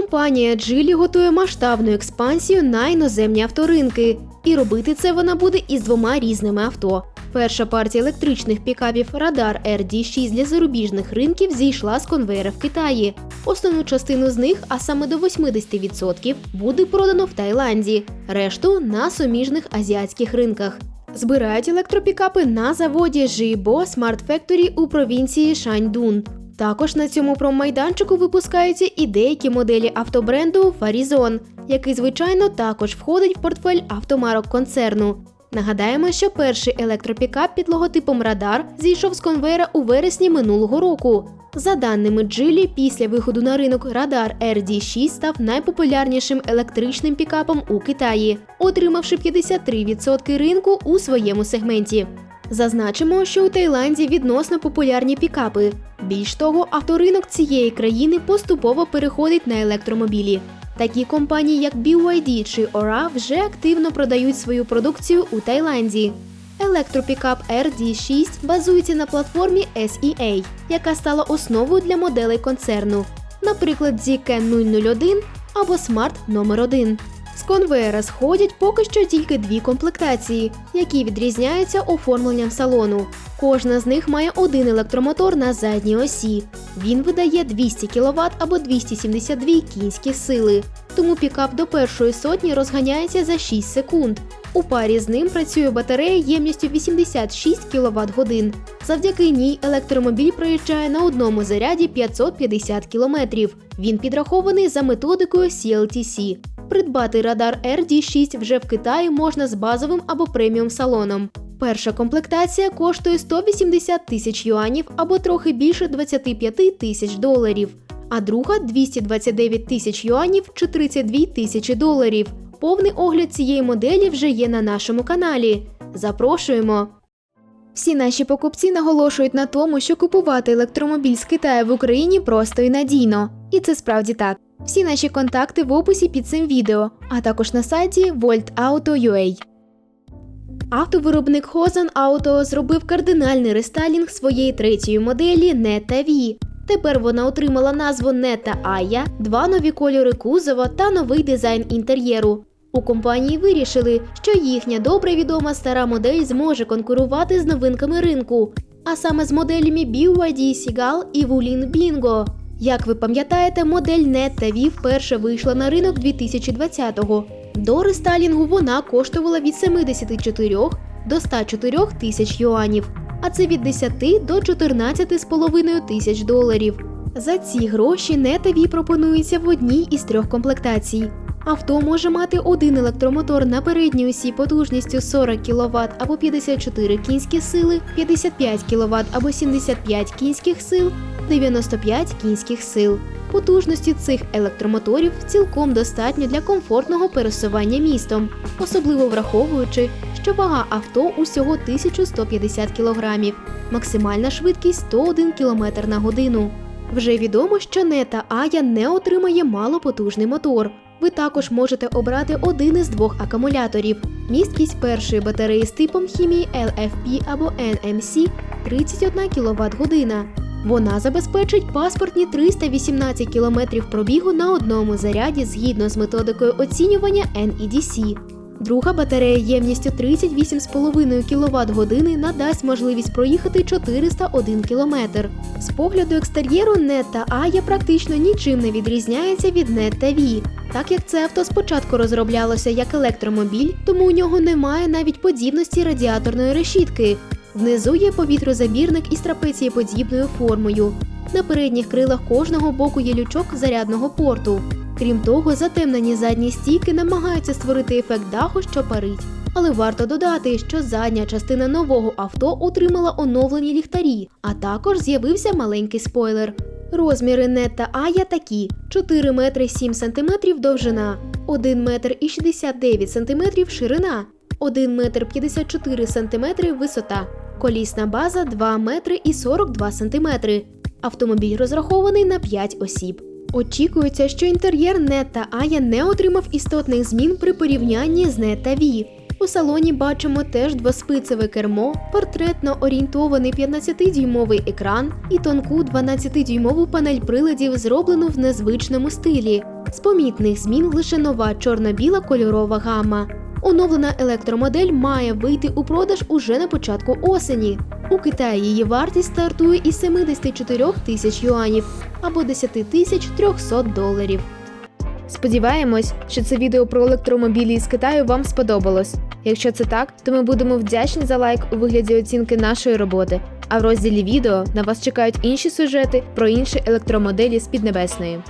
Компанія Geely готує масштабну експансію на іноземні авторинки, і робити це вона буде із двома різними авто. Перша партія електричних пікапів Radar RD6 для зарубіжних ринків зійшла з конвейера в Китаї. Основну частину з них, а саме до 80%, буде продано в Таїланді, решту на суміжних азіатських ринках. Збирають електропікапи на заводі Jibo Smart Factory у провінції Шаньдун. Також на цьому промайданчику випускаються і деякі моделі автобренду Farizon, який, звичайно, також входить в портфель автомарок концерну. Нагадаємо, що перший електропікап під логотипом Радар зійшов з конвейера у вересні минулого року. За даними Джилі, після виходу на ринок Радар RD6 став найпопулярнішим електричним пікапом у Китаї, отримавши 53% ринку у своєму сегменті. Зазначимо, що у Таїланді відносно популярні пікапи. Більш того, авторинок цієї країни поступово переходить на електромобілі. Такі компанії, як BYD чи ORA, вже активно продають свою продукцію у Таїланді. Електропікап RD6 базується на платформі SEA, яка стала основою для моделей концерну, наприклад, ZK 001 або Smart номер 1 З конвейера сходять поки що тільки дві комплектації, які відрізняються оформленням салону. Кожна з них має один електромотор на задній осі. Він видає 200 кВт або 272 кінські сили. Тому пікап до першої сотні розганяється за 6 секунд. У парі з ним працює батарея ємністю 86 кВт годин. Завдяки ній електромобіль проїжджає на одному заряді 550 км. Він підрахований за методикою CLTC. Придбати радар RD6 вже в Китаї можна з базовим або преміум салоном. Перша комплектація коштує 180 тисяч юанів або трохи більше 25 тисяч доларів, а друга 229 тисяч юанів чи 32 тисячі доларів. Повний огляд цієї моделі вже є на нашому каналі. Запрошуємо! Всі наші покупці наголошують на тому, що купувати електромобіль з Китаю в Україні просто і надійно. І це справді так. Всі наші контакти в описі під цим відео, а також на сайті voltauto.ua. Автовиробник Hozan Auto зробив кардинальний рестайлінг своєї третьої моделі Neta V. Тепер вона отримала назву Neta Aya, два нові кольори кузова та новий дизайн інтер'єру. У компанії вирішили, що їхня добре відома стара модель зможе конкурувати з новинками ринку, а саме з моделями BYD Seagull і Wulin Bingo. Як ви пам'ятаєте, модель Neta V вперше вийшла на ринок 2020-го. До рестайлінгу вона коштувала від 74 до 104 тисяч юанів, а це від 10 до 14,5 тисяч доларів. За ці гроші Нетаві пропонується в одній із трьох комплектацій. Авто може мати один електромотор на передній осі потужністю 40 кВт або 54 кінські сили, 55 кВт або 75 кінських сил, 95 кінських сил. Потужності цих електромоторів цілком достатньо для комфортного пересування містом, особливо враховуючи, що вага авто усього 1150 кг, максимальна швидкість 101 км на годину. Вже відомо, що Нета Ая не отримає малопотужний мотор. Ви також можете обрати один із двох акумуляторів. Місткість першої батареї з типом хімії LFP або NMC 31 кВт година. Вона забезпечить паспортні 318 км пробігу на одному заряді згідно з методикою оцінювання NEDC. Друга батарея ємністю 38,5 кВт години надасть можливість проїхати 401 км. З погляду екстер'єру Netta Aya практично нічим не відрізняється від Netta V. Так як це авто спочатку розроблялося як електромобіль, тому у нього немає навіть подібності радіаторної решітки. Внизу є повітрозабірник із трапецієподібною формою. На передніх крилах кожного боку є лючок зарядного порту. Крім того, затемнені задні стійки намагаються створити ефект даху, що парить. Але варто додати, що задня частина нового авто отримала оновлені ліхтарі, а також з'явився маленький спойлер. Розміри Нетта Ая такі: 4 метри 7 сантиметрів довжина, 1 метр і 69 сантиметрів ширина, 1 метр 54 сантиметри висота, колісна база 2 метри і 42 сантиметри. Автомобіль розрахований на 5 осіб. Очікується, що інтер'єр Нетта Ая не отримав істотних змін при порівнянні з Нетта Ві. У салоні бачимо теж двоспицеве кермо, портретно орієнтований 15-дюймовий екран і тонку 12-дюймову панель приладів, зроблену в незвичному стилі. З помітних змін лише нова чорно-біла кольорова гама. Оновлена електромодель має вийти у продаж уже на початку осені. У Китаї її вартість стартує із 74 тисяч юанів або 10 тисяч 300 доларів. Сподіваємось, що це відео про електромобілі із Китаю вам сподобалось. Якщо це так, то ми будемо вдячні за лайк у вигляді оцінки нашої роботи. А в розділі відео на вас чекають інші сюжети про інші електромоделі з Піднебесної.